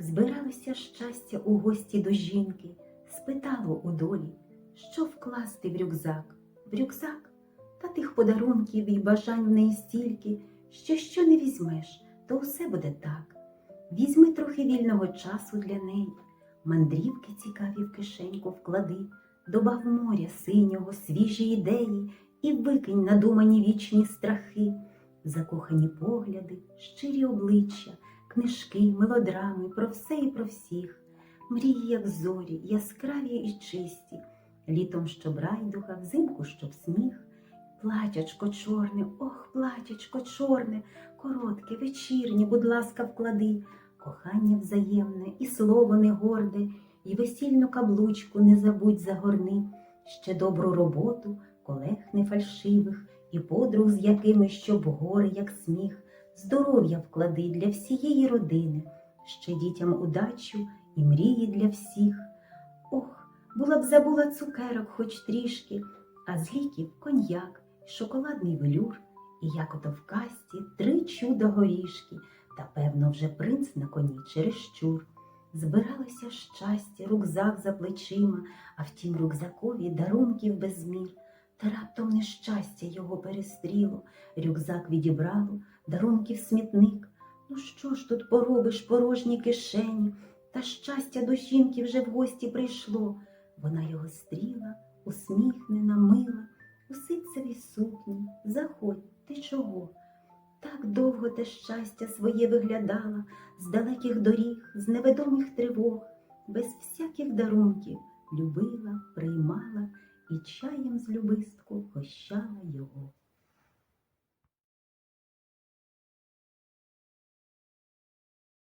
Збиралося щастя у гості до жінки, спитало у долі, що вкласти в рюкзак. В рюкзак та тих подарунків і бажань в неї стільки, що що не візьмеш, то все буде так. Візьми трохи вільного часу для неї, мандрівки цікаві в кишеньку вклади, добав моря синього, свіжі ідеї і викинь надумані вічні страхи, закохані погляди, щирі обличчя, книжки, мелодрами про все і про всіх, мрії, як зорі, яскраві і чисті, літом щоб райдуга, взимку щоб сміх. Платячко чорне, ох, платячко чорне, коротке, вечірнє, будь ласка, вклади, кохання взаємне і слово не горде, і весільну каблучку не забудь загорни, ще добру роботу, колег не фальшивих, і подруг, з якими щоб горе, як сміх, здоров'я вклади для всієї родини, ще дітям удачу і мрії для всіх. Ох, була б забула цукерок хоч трішки, а з ліків коньяк, шоколадний велюр, і як ото в касті три чудо горішки, та певно вже принц на коні чересчур. Збиралося щастя, рюкзак за плечима, а в тім рюкзакові дарунків без мір. Та раптом нещастя його перестріло, рюкзак відібрало, дарунків смітник. Ну що ж тут поробиш порожні кишені? Та щастя до жінки вже в гості прийшло. Вона його стріла, усміхнена, мила, у ситцевій сукні. Заходь, ти чого? Так довго те щастя своє виглядала з далеких доріг, з невідомих тривог, без всяких дарунків любила, приймала і чаєм з любистку гощала його.